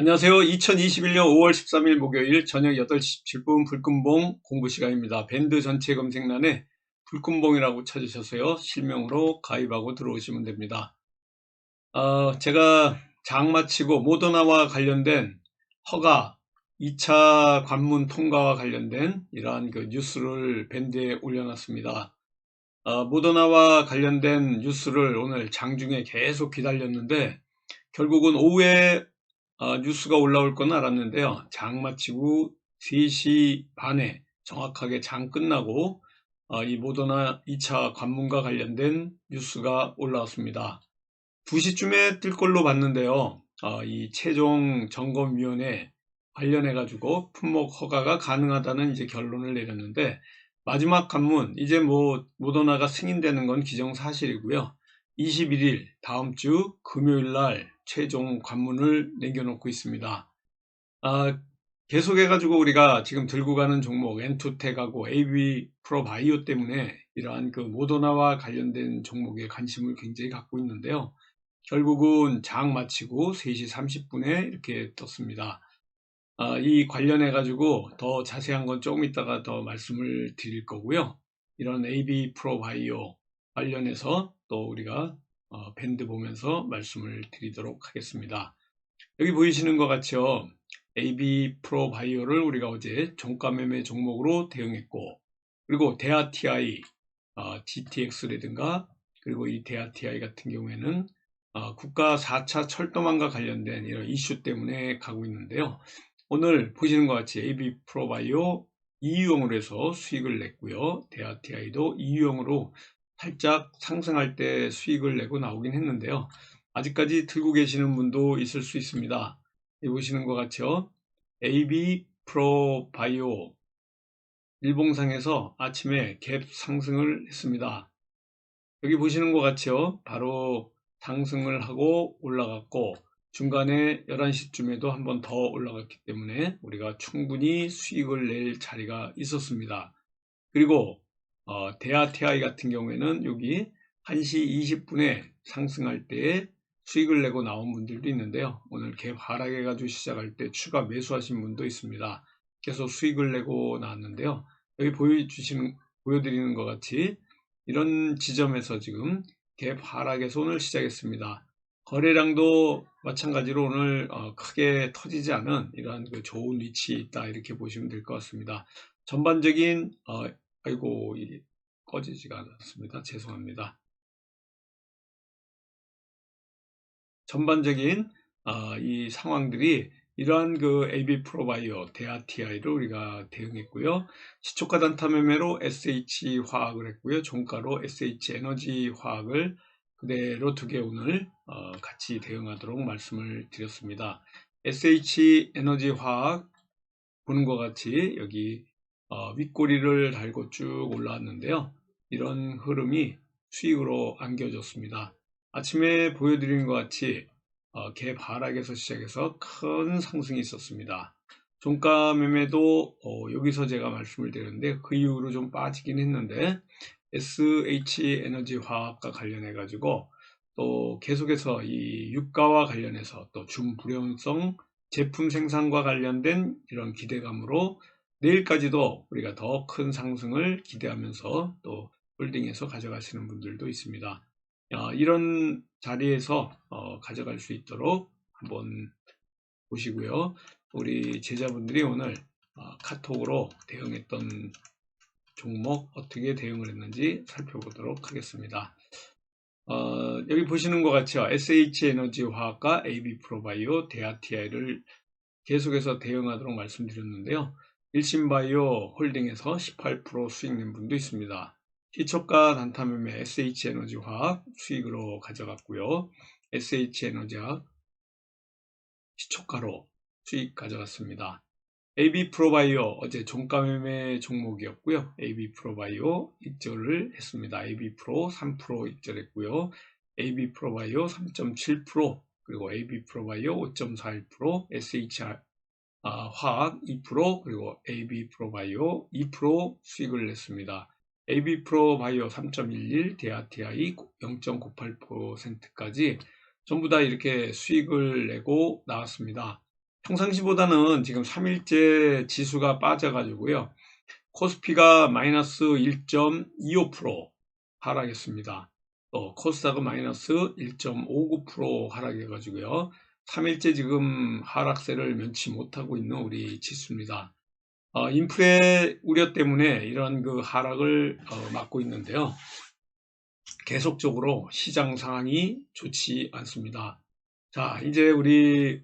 안녕하세요. 2021년 5월 13일 목요일 저녁 8시 17분 불금봉 공부 시간입니다. 밴드 전체 검색란에 불금봉이라고 찾으셔서요. 실명으로 가입하고 들어오시면 됩니다. 어, 제가 장 마치고 모더나와 관련된 허가 2차 관문 통과와 관련된 이러한 그 뉴스를 밴드에 올려놨습니다. 어, 모더나와 관련된 뉴스를 오늘 장중에 계속 기다렸는데 결국은 오후에 어, 뉴스가 올라올 건 알았는데요. 장 마치고 3시 반에 정확하게 장 끝나고 어, 이 모더나 2차 관문과 관련된 뉴스가 올라왔습니다. 2시쯤에 뜰 걸로 봤는데요. 어, 이 최종 점검위원회 관련해 가지고 품목 허가가 가능하다는 이제 결론을 내렸는데 마지막 관문 이제 뭐 모더나가 승인되는 건 기정사실이고요. 21일 다음 주 금요일 날 최종 관문을 남겨놓고 있습니다. 아, 계속해가지고 우리가 지금 들고 가는 종목 엔투텍하고 AB 프로바이오 때문에 이러한 그 모더나와 관련된 종목에 관심을 굉장히 갖고 있는데요. 결국은 장 마치고 3시 30분에 이렇게 떴습니다. 아, 이 관련해 가지고 더 자세한 건 조금 이따가 더 말씀을 드릴 거고요. 이런 AB 프로바이오 관련해서 또 우리가 어, 밴드 보면서 말씀을 드리도록 하겠습니다. 여기 보이시는 것 같죠? AB 프로 바이오를 우리가 어제 종가 매매 종목으로 대응했고 그리고 대하 TI, 어, DTX라든가 그리고 이 대하 TI 같은 경우에는 어, 국가 4차 철도망과 관련된 이런 이슈 때문에 가고 있는데요. 오늘 보시는 것 같이 AB 프로 바이오 EU형으로 해서 수익을 냈고요. 대하 TI도 EU형으로 살짝 상승할 때 수익을 내고 나오긴 했는데요. 아직까지 들고 계시는 분도 있을 수 있습니다. 보시는 것 같죠? AB 프로 바이오 일봉상에서 아침에 갭 상승을 했습니다. 여기 보시는 것 같죠? 바로 상승을 하고 올라갔고 중간에 11시쯤에도 한 번 더 올라갔기 때문에 우리가 충분히 수익을 낼 자리가 있었습니다. 그리고 어, TI 같은 경우에는 여기 1시 20분에 상승할 때 수익을 내고 나온 분들도 있는데요. 오늘 갭 하락해가지고 시작할 때 추가 매수하신 분도 있습니다. 그래서 수익을 내고 나왔는데요. 여기 보여주시는, 보여드리는 것 같이 이런 지점에서 지금 갭 하락에서 오늘 시작했습니다. 거래량도 마찬가지로 오늘 어, 크게 터지지 않은 이러한 그 좋은 위치에 있다 이렇게 보시면 될 것 같습니다. 전반적인 어, 아이고 꺼지지가 않았습니다. 죄송합니다. 전반적인 어, 이 상황들이 이러한 그 AB 프로바이오 대하 TI를 우리가 대응했고요. 시초가 단타 매매로 SH 화학을 했고요. 종가로 SH 에너지 화학을 그대로 두 개 오늘 어, 같이 대응하도록 말씀을 드렸습니다. SH 에너지 화학 보는 것 같이 여기 어, 윗꼬리를 달고 쭉 올라왔는데요. 이런 흐름이 수익으로 안겨졌습니다. 아침에 보여드린 것 같이 어, 개 바락에서 시작해서 큰 상승이 있었습니다. 종가 매매도 어, 여기서 제가 말씀을 드렸는데 그 이후로 좀 빠지긴 했는데 SH 에너지 화학과 관련해 가지고 또 계속해서 이 유가와 관련해서 또 중불연성 제품 생산과 관련된 이런 기대감으로 내일까지도 우리가 더 큰 상승을 기대하면서 또 홀딩해서 가져가시는 분들도 있습니다. 어, 이런 자리에서 어, 가져갈 수 있도록 한번 보시고요. 우리 제자분들이 오늘 어, 카톡으로 대응했던 종목 어떻게 대응을 했는지 살펴보도록 하겠습니다. 어, 여기 보시는 것 같이요. SH에너지 화학과 AB프로바이오, 대아TI를 계속해서 대응하도록 말씀드렸는데요. 일신바이오 홀딩에서 18% 수익 낸 분도 있습니다. 시초가 단타매매 SH에너지화학 수익으로 가져갔고요. SH에너지화학 시초가로 수익 가져갔습니다. AB프로바이오 어제 종가 매매 종목이었고요. AB프로바이오 입절을 했습니다. AB프로 3% 입절했고요. AB프로바이오 3.7% 그리고 AB프로바이오 5.41% SHR 아, 화학 2% 그리고 AB 프로바이오 2% 수익을 냈습니다. AB 프로바이오 3.11, 대아TI 0.98%까지 전부 다 이렇게 수익을 내고 나왔습니다. 평상시보다는 지금 3일째 지수가 빠져가지고요. 코스피가 마이너스 1.25% 하락했습니다. 또 코스닥은 마이너스 1.59% 하락해가지고요. 3일째 지금 하락세를 면치 못하고 있는 우리 지수입니다. 어, 인플레 우려 때문에 이런 그 하락을 어, 막고 있는데요. 계속적으로 시장 상황이 좋지 않습니다. 자, 이제 우리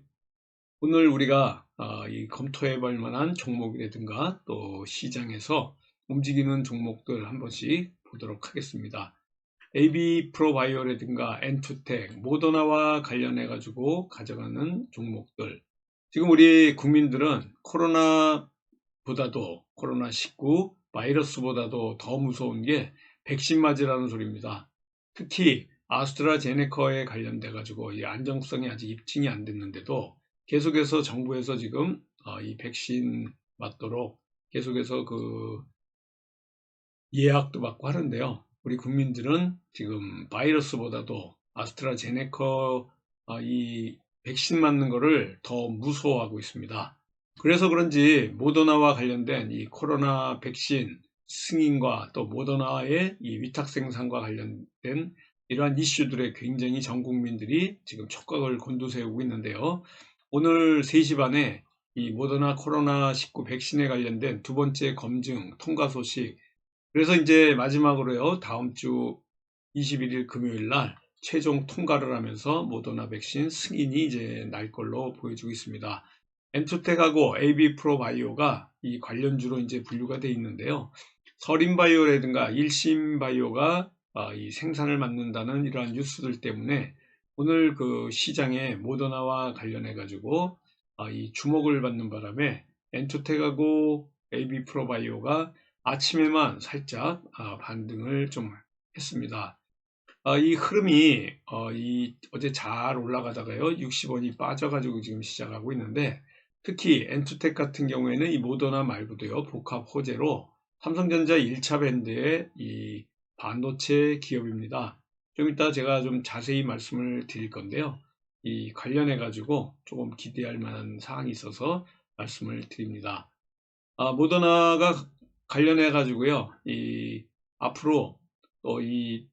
오늘 우리가 어, 이 검토해 볼 만한 종목이라든가 또 시장에서 움직이는 종목들 한 번씩 보도록 하겠습니다. AB 프로바이오라든가 엔투텍, 모더나와 관련해 가지고 가져가는 종목들. 지금 우리 국민들은 코로나보다도 코로나19 바이러스보다도 더 무서운 게 백신 맞으라는 소리입니다. 특히 아스트라제네카에 관련돼 가지고 이 안정성이 아직 입증이 안 됐는데도 계속해서 정부에서 지금 어, 이 백신 맞도록 계속해서 그 예약도 받고 하는데요. 우리 국민들은 지금 바이러스보다도 아스트라제네카 어, 이 백신 맞는 거를 더 무서워하고 있습니다. 그래서 그런지 모더나와 관련된 이 코로나 백신 승인과 또 모더나의 이 위탁 생산과 관련된 이러한 이슈들에 굉장히 전 국민들이 지금 촉각을 곤두세우고 있는데요. 오늘 3시 반에 이 모더나 코로나19 백신에 관련된 두 번째 검증 통과 소식 그래서 이제 마지막으로요 다음 주 21일 금요일 날 최종 통과를 하면서 모더나 백신 승인이 이제 날 걸로 보여지고 있습니다. 엔투텍하고 AB 프로바이오가 이 관련주로 이제 분류가 되어 있는데요. 서린바이오라든가 일심바이오가 아, 이 생산을 맡는다는 이러한 뉴스들 때문에 오늘 그 시장에 모더나와 관련해 가지고 아, 이 주목을 받는 바람에 엔투텍하고 AB 프로바이오가 아침에만 살짝 아, 반등을 좀 했습니다. 아, 이 흐름이 어, 이 어제 잘 올라가다가요 60원이 빠져가지고 지금 시작하고 있는데 특히 엔투텍 같은 경우에는 이 모더나 말고도요 복합 호재로 삼성전자 1차 밴드의 이 반도체 기업입니다. 좀 이따 제가 좀 자세히 말씀을 드릴 건데요. 이 관련해 가지고 조금 기대할 만한 사항이 있어서 말씀을 드립니다. 아, 모더나가 관련해 가지고요. 이 앞으로 또 이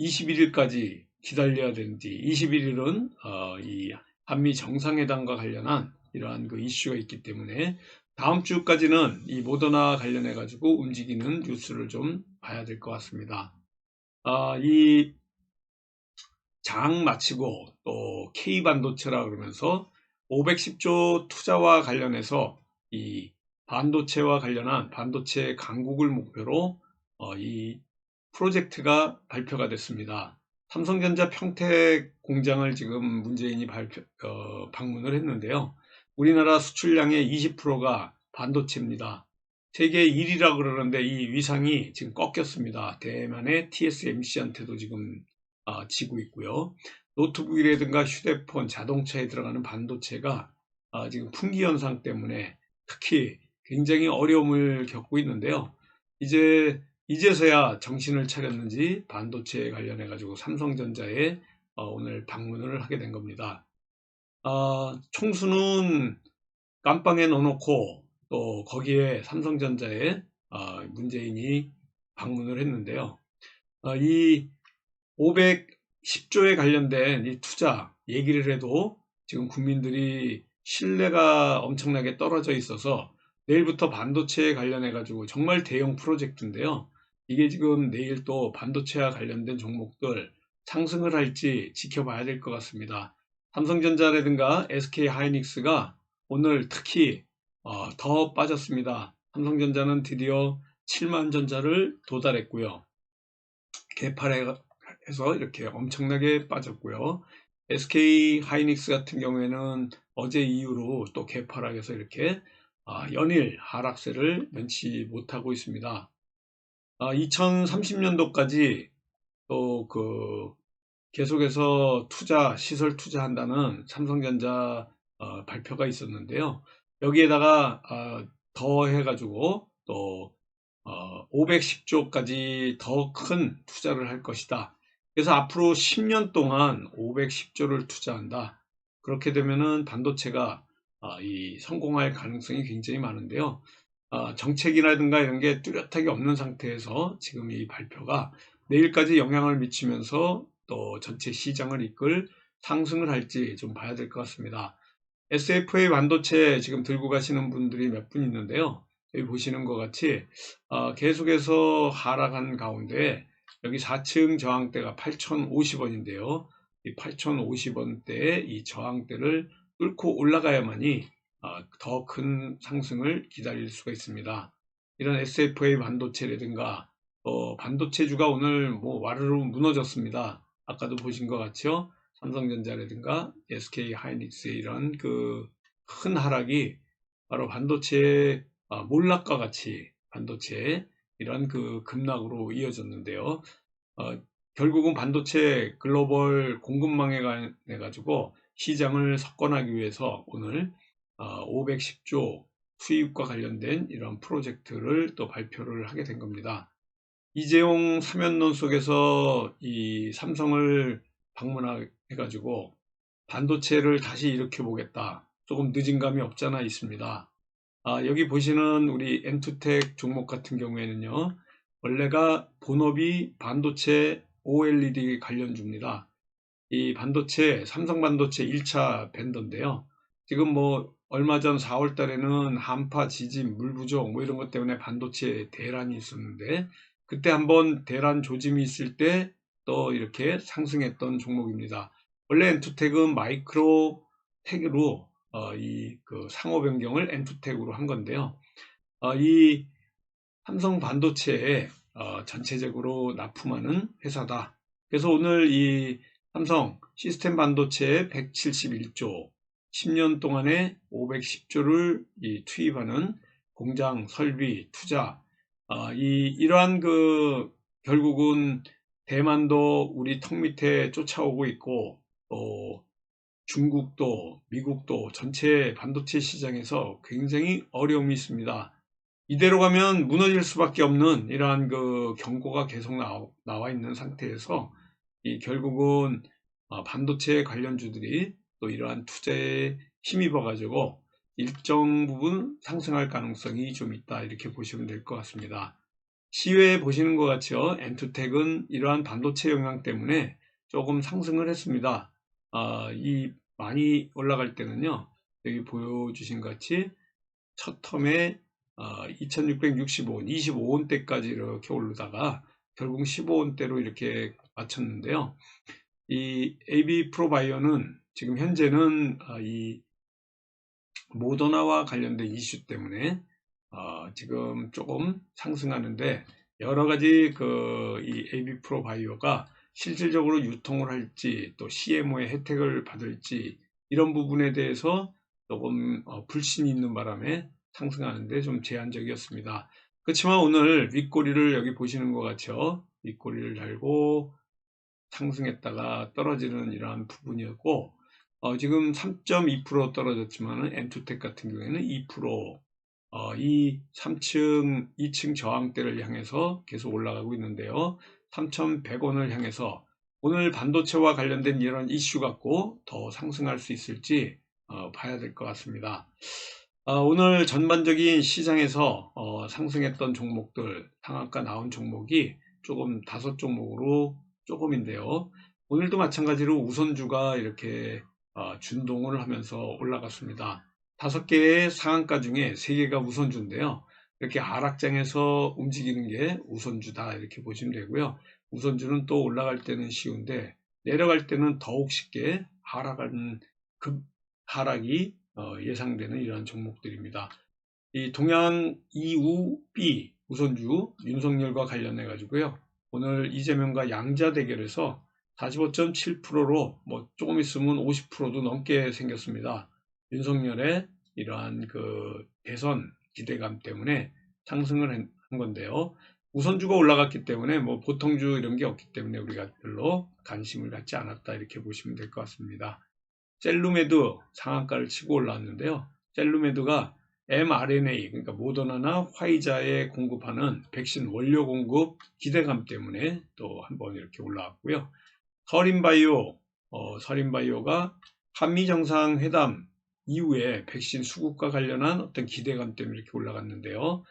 21일까지 기다려야 되는지 21일은 어, 이 한미 정상회담과 관련한 이러한 그 이슈가 있기 때문에 다음 주까지는 이 모더나 관련해 가지고 움직이는 뉴스를 좀 봐야 될 것 같습니다. 아, 이 장 마치고 또 K 반도체라 그러면서 510조 투자와 관련해서 이 반도체와 관련한 반도체 강국을 목표로 어, 이 프로젝트가 발표가 됐습니다. 삼성전자 평택 공장을 지금 문재인이 발표, 어, 방문을 했는데요. 우리나라 수출량의 20%가 반도체입니다. 세계 1위라 그러는데 이 위상이 지금 꺾였습니다. 대만의 TSMC한테도 지금 아, 지고 있고요. 노트북이라든가 휴대폰, 자동차에 들어가는 반도체가 아, 지금 품귀 현상 때문에 특히 굉장히 어려움을 겪고 있는데요. 이제 이제서야 정신을 차렸는지 반도체에 관련해 가지고 삼성전자에 어, 오늘 방문을 하게 된 겁니다. 아, 총수는 깜빵에 넣어놓고 또 거기에 삼성전자에 아, 문재인이 방문을 했는데요. 아, 이 510조에 관련된 이 투자 얘기를 해도 지금 국민들이 신뢰가 엄청나게 떨어져 있어서 내일부터 반도체에 관련해 가지고 정말 대형 프로젝트인데요. 이게 지금 내일 또 반도체와 관련된 종목들 상승을 할지 지켜봐야 될 것 같습니다. 삼성전자라든가 SK 하이닉스가 오늘 특히 어, 더 빠졌습니다. 삼성전자는 드디어 7만 전자를 도달했고요. 개팔해서 이렇게 엄청나게 빠졌고요. SK 하이닉스 같은 경우에는 어제 이후로 또 개파락해서 이렇게 아, 연일 하락세를 면치 못하고 있습니다. 2030년도까지 아, 또그 계속해서 투자 시설 투자한다는 삼성전자 어, 발표가 있었는데요. 여기에다가 어, 더 해 가지고 또 어, 510조까지 더 큰 투자를 할 것이다. 그래서 앞으로 10년 동안 510조를 투자한다. 그렇게 되면은 반도체가 아, 이 성공할 가능성이 굉장히 많은데요. 아, 정책이라든가 이런 게 뚜렷하게 없는 상태에서 지금 이 발표가 내일까지 영향을 미치면서 또 전체 시장을 이끌 상승을 할지 좀 봐야 될 것 같습니다. SFA 반도체 지금 들고 가시는 분들이 몇 분 있는데요. 여기 보시는 것 같이 어, 계속해서 하락한 가운데 여기 4층 저항대가 8,050원인데요. 이 8,050원대의 이 저항대를 뚫고 올라가야만이 어, 더큰 상승을 기다릴 수가 있습니다. 이런 SFA 반도체라든가 어, 반도체주가 오늘 뭐 와르르 무너졌습니다. 아까도 보신 것 같죠? 삼성전자라든가 SK 하이닉스의 이런 그 큰 하락이 바로 반도체 아, 몰락과 같이 반도체 이런 그 급락으로 이어졌는데요. 어, 결국은 반도체 글로벌 공급망에 관해 가지고 시장을 석권하기 위해서 오늘 어, 510조 수입과 관련된 이런 프로젝트를 또 발표를 하게 된 겁니다. 이재용 사면론 속에서 이 삼성을 방문해가지고 반도체를 다시 일으켜 보겠다. 조금 늦은 감이 없잖아 있습니다. 아, 여기 보시는 우리 엔투텍 종목 같은 경우에는요. 원래가 본업이 반도체 OLED 관련주입니다. 이 반도체, 삼성 반도체 1차 밴더인데요. 지금 뭐 얼마 전 4월 달에는 한파, 지진, 물 부족 뭐 이런 것 때문에 반도체 대란이 있었는데 그때 한번 대란 조짐이 있을 때 또 이렇게 상승했던 종목입니다. 원래 엔투텍은 마이크로 텍으로 어, 이그 상호 변경을 엔투텍으로 한 건데요. 어, 이 삼성 반도체에 어, 전체적으로 납품하는 회사다. 그래서 오늘 이 삼성 시스템 반도체에 171조, 10년 동안에 510조를 투입하는 공장 설비 투자, 어, 이 이러한 그 결국은 대만도 우리 턱 밑에 쫓아오고 있고 또 중국도 미국도 전체 반도체 시장에서 굉장히 어려움이 있습니다. 이대로 가면 무너질 수밖에 없는 이러한 그 경고가 계속 나와 있는 상태에서 이 결국은 어, 반도체 관련주들이 또 이러한 투자에 힘입어 가지고 일정 부분 상승할 가능성이 좀 있다 이렇게 보시면 될 것 같습니다. 시외에 보시는 것 같이요 엔투텍은 이러한 반도체 영향 때문에 조금 상승을 했습니다. 아, 이 많이 올라갈 때는요 여기 보여주신 것 같이 첫 텀에 어, 2665원, 25원대까지 이렇게 오르다가 결국 15원대로 이렇게 맞췄는데요. 이 AB 프로바이오는 지금 현재는 어, 이 모더나와 관련된 이슈 때문에 어, 지금 조금 상승하는데 여러 가지 그 이 AB 프로바이오가 실질적으로 유통을 할지 또 CMO의 혜택을 받을지 이런 부분에 대해서 조금 어, 불신이 있는 바람에 상승하는데 좀 제한적이었습니다. 그렇지만 오늘 윗꼬리를 여기 보시는 것 같죠? 윗꼬리를 달고 상승했다가 떨어지는 이러한 부분이었고 어, 지금 3.2% 떨어졌지만 엔투텍 같은 경우에는 2% 어, 이 3층, 2층 저항대를 향해서 계속 올라가고 있는데요. 3,100원을 향해서 오늘 반도체와 관련된 이런 이슈 갖고 더 상승할 수 있을지 어, 봐야 될 것 같습니다. 어, 오늘 전반적인 시장에서 어, 상승했던 종목들, 상한가 나온 종목이 조금 다섯 종목으로 조금인데요. 오늘도 마찬가지로 우선주가 이렇게 어, 준동을 하면서 올라갔습니다. 다섯 개의 상한가 중에 세 개가 우선주인데요. 이렇게 하락장에서 움직이는 게 우선주다 이렇게 보시면 되고요. 우선주는 또 올라갈 때는 쉬운데 내려갈 때는 더욱 쉽게 하락하는 급 하락이 어, 예상되는 이러한 종목들입니다. 이 동양 이우B 우선주 윤석열과 관련해 가지고요. 오늘 이재명과 양자 대결에서 45.7%로 뭐 조금 있으면 50%도 넘게 생겼습니다. 윤석열의 이러한 그 대선 기대감 때문에 상승을 한 건데요. 우선주가 올라갔기 때문에 뭐 보통주 이런 게 없기 때문에 우리가 별로 관심을 갖지 않았다 이렇게 보시면 될 것 같습니다. 셀루메드 상한가를 치고 올라왔는데요. 셀루메드가 mRNA 그러니까 모더나나 화이자에 공급하는 백신 원료 공급 기대감 때문에 또 한번 이렇게 올라왔고요. 서린바이오 어, 서린바이오가 한미 정상회담 이후에 백신 수급과 관련한 어떤 기대감 때문에 이렇게 올라갔는데요.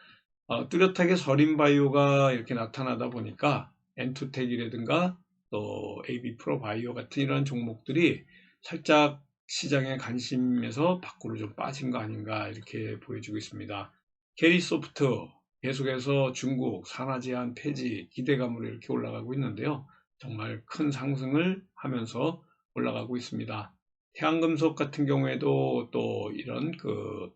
어, 뚜렷하게 서린바이오가 이렇게 나타나다 보니까 엔투텍이라든가 또 AB 프로바이오 같은 이런 종목들이 살짝 시장의 관심에서 밖으로 좀 빠진 거 아닌가 이렇게 보여주고 있습니다. 캐리소프트 계속해서 중국 산화 제한 폐지 기대감으로 이렇게 올라가고 있는데요. 정말 큰 상승을 하면서 올라가고 있습니다. 태양금속 같은 경우에도 또 이런 그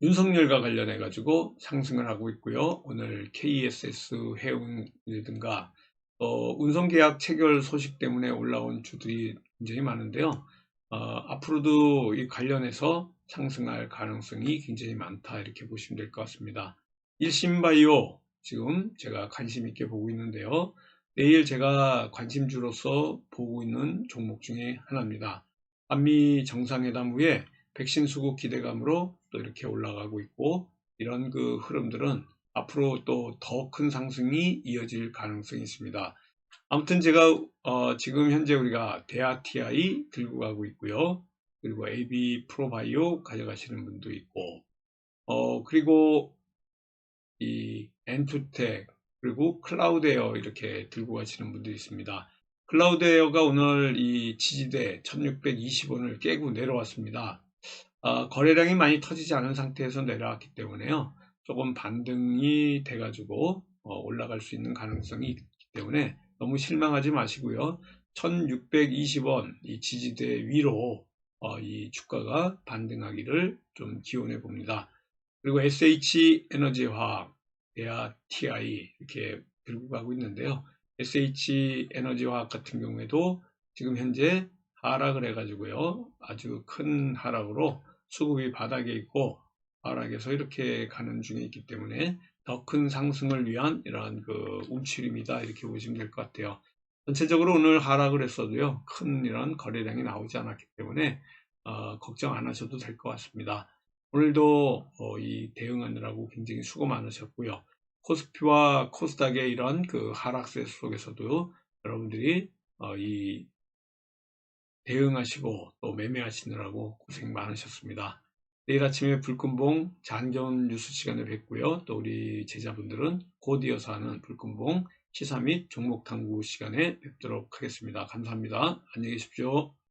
윤석열과 관련해 가지고 상승을 하고 있고요. 오늘 KSS 해운이라든가 어, 운송계약 체결 소식 때문에 올라온 주들이 굉장히 많은데요. 어, 앞으로도 이 관련해서 상승할 가능성이 굉장히 많다 이렇게 보시면 될 것 같습니다. 일신바이오 지금 제가 관심 있게 보고 있는데요. 내일 제가 관심주로서 보고 있는 종목 중에 하나입니다. 한미 정상회담 후에 백신 수급 기대감으로 또 이렇게 올라가고 있고 이런 그 흐름들은 앞으로 또 더 큰 상승이 이어질 가능성이 있습니다. 아무튼 제가 어 지금 현재 우리가 대아TI 들고 가고 있고요. 그리고 AB 프로바이오 가져가시는 분도 있고 어 그리고 이 엔투텍 그리고 클라우드에어 이렇게 들고 가시는 분들이 있습니다. 클라우드에어가 오늘 이 지지대 1620원을 깨고 내려왔습니다. 어, 거래량이 많이 터지지 않은 상태에서 내려왔기 때문에요. 조금 반등이 돼가지고 어, 올라갈 수 있는 가능성이 있기 때문에 너무 실망하지 마시고요. 1620원 이 지지대 위로 어, 이 주가가 반등하기를 좀 기원해 봅니다. 그리고 SH 에너지화학, 에아 TI 이렇게 들고 가고 있는데요. SH 에너지화학 같은 경우에도 지금 현재 하락을 해가지고요. 아주 큰 하락으로 수급이 바닥에 있고 하락에서 이렇게 가는 중에 있기 때문에 더 큰 상승을 위한 이러한 그 움츠림이다 이렇게 보시면 될 것 같아요. 전체적으로 오늘 하락을 했어도요. 큰 이런 거래량이 나오지 않았기 때문에 어, 걱정 안 하셔도 될 것 같습니다. 오늘도 어, 이 대응하느라고 굉장히 수고 많으셨고요. 코스피와 코스닥의 이런 그 하락세 속에서도 여러분들이 어, 이 대응하시고 또 매매하시느라고 고생 많으셨습니다. 내일 아침에 불금봉 장전 뉴스 시간에 뵙고요. 또 우리 제자분들은 곧 이어서 하는 불금봉 시사 및 종목 탐구 시간에 뵙도록 하겠습니다. 감사합니다. 안녕히 계십시오.